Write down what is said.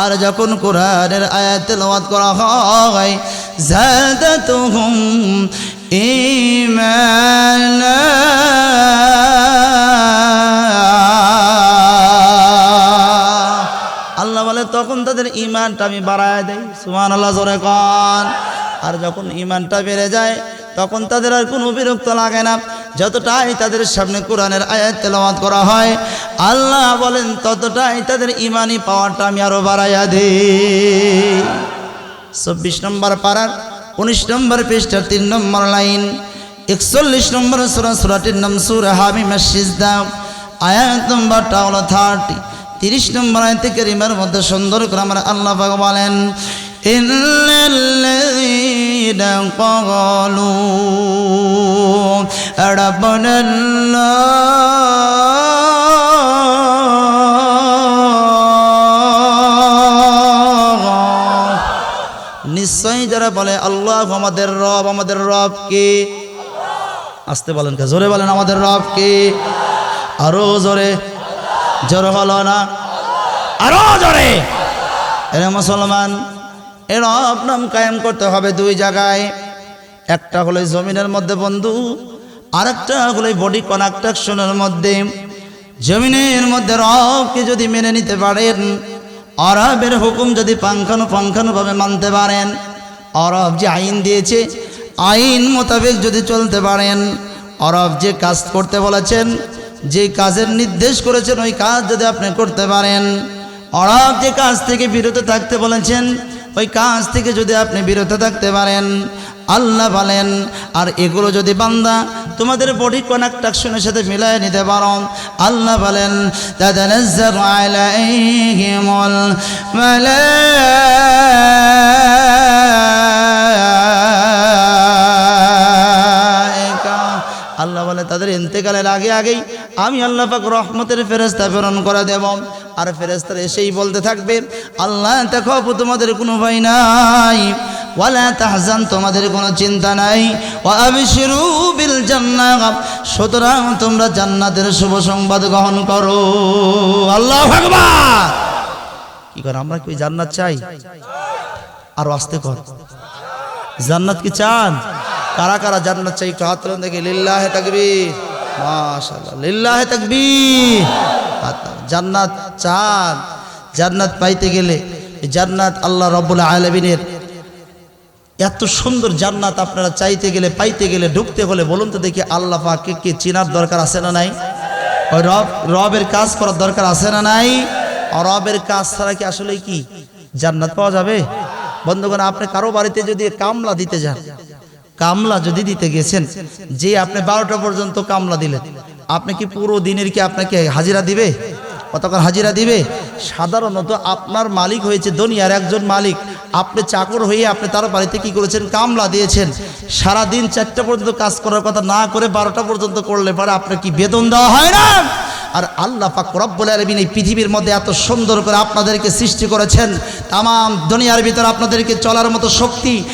আর যখন কোরআনের আয়াত তেলাওয়াত করা হয়, জাদাতুহুম ঈমানা আল্লাহ বলে, তখন তাদের ইমানটা আমি বাড়ায় দেই। সুমান আল্লাহ জোরে কন। আর যখন ইমানটা বেড়ে যায়, তখন তাদের আর কোনো বিরক্ত লাগে না। যতটাই তাদের সামনে কোরআনের আয়াত তেলাওয়াত করা হয়, আল্লাহ বলেন, ততটাই তাদের ইমানি পাওয়ারটা আমি আরও বাড়াইয়া দিই। চব্বিশ নম্বর পাড়ার উনিশ নম্বর পৃষ্ঠার তিন নম্বর লাইন, একচল্লিশ নম্বর সুরা, সুরাটির নাম সুর হামি মসজিদা আয়াত নম্বরটা হলো থার্টি তিরিশ নম্বর আয়তে করিমের মধ্যে সুন্দর করে আমার আল্লাহ পাক বলেন ইন্নাল্লাযীনা ক্বালু রাব্বানাল্লাহ নিশ্চয়ই যারা বলে, আল্লাহ আমাদের রব আমাদের রব কে? আসতে বলেন কে? জোরে বলেন, আমাদের রব কে? আরও জোরে। জোরে হলো না। আরও জোরে। এরা মুসলমান এ রব নাম কায়েম করতে হবে দুই জায়গায়। একটা হলো জমিনের মধ্যে বন্ধু, আরেকটা হলো বডি কনাকট্রাকশনের মধ্যে। জমিনের মধ্যে রবকে যদি মেনে নিতে পারেন অরবের হুকুম যদি পাঙ্খানো পাঙ্খানোভাবে মানতে পারেন অরব যে আইন দিয়েছে, আইন মোতাবেক যদি চলতে পারেন অরব যে কাজ করতে বলেছেন, যে কাজের নির্দেশ করেছেন, ওই কাজ যদি আপনি করতে পারেন অরব যে কাজ থেকে বিরত থাকতে বলেছেন ওই কাজ থেকে যদি আপনি বিরত থাকতে পারেন, আল্লাহ বলেন, আর এগুলো যদি বান্দা তোমাদের বডি কনাকট্রাকশনের সাথে মিলায় নিতে পারো, আল্লাহ বলেন আল্লাহ বলে, তাদের ইন্তেকালের আগে আগেই আমি আল্লাহ পাক রহমতের ফেরেস্তা প্রেরণ করে দেব। আর ফেরেস্তার এসেই বলতে থাকবে, আল্লাহ দেখো তোমাদের কোনো ভয় নাই। ওয়ালা তাহজান, তোমাদের কোনো চিন্তা নাই। ও আবিশিরু বিল সুতরাং তোমরা জান্নাতের শুভ সংবাদ গ্রহণ করো। আল্লাহ আকবার! কি কর, আমরা কি জান্নাত চাই? আর আসতে কর। জান্নাত কি চান? কারা কারা জান্নাত চাই, একটু হাত দেখি। লিল্লাহে তাকবীর। মাশাআল্লাহ, লিল্লাহে নামান। জান্নাত চান। জান্নাত পাইতে গেলে জান্নাত আল্লাহ রব্বুল আলামিনের এত সুন্দর জান্নাত আপনারা চাইতে গেলে, পাইতে গেলে, ঢুকতে হলে বলুন তো দেখি আল্লাহ পাককে কি চিনার দরকার আছে না নাই? ওই রব, রবের কাজ করার দরকার আছে না নাই? রবের কাজ ছাড়া কি আসলে কি? জান্নাত পাওয়া যাবে? বন্ধুগণ, আপনি কারও বাড়িতে যদি কামলা দিতে যান, কামলা যদি দিতে গেছেন, যে আপনি বারোটা পর্যন্ত কামলা দিলেন, আপনি কি পুরো দিনের কি আপনাকে হাজিরা দিবে? কতক্ষণ হাজিরা দিবে? সাধারণত আপনার মালিক হয়েছে দুনিয়ার একজন মালিক। আপনি চাকর হয়ে আপনি তার বাড়িতে কি করেছেন? কামলা দিয়েছেন। সারা দিন চারটা পর্যন্ত কাজ করার কথা না করে বারোটা পর্যন্ত করলে পরে আপনার কি বেতন দেওয়া হয় না? আর আল্লাহ পাক রব্বুল আলমিন এই পৃথিবীর মধ্যে এত সুন্দর করে আপনাদেরকে সৃষ্টি করেছেন। তাম দুনিয়ার ভিতরে আপনাদেরকে চলার মতো শক্তি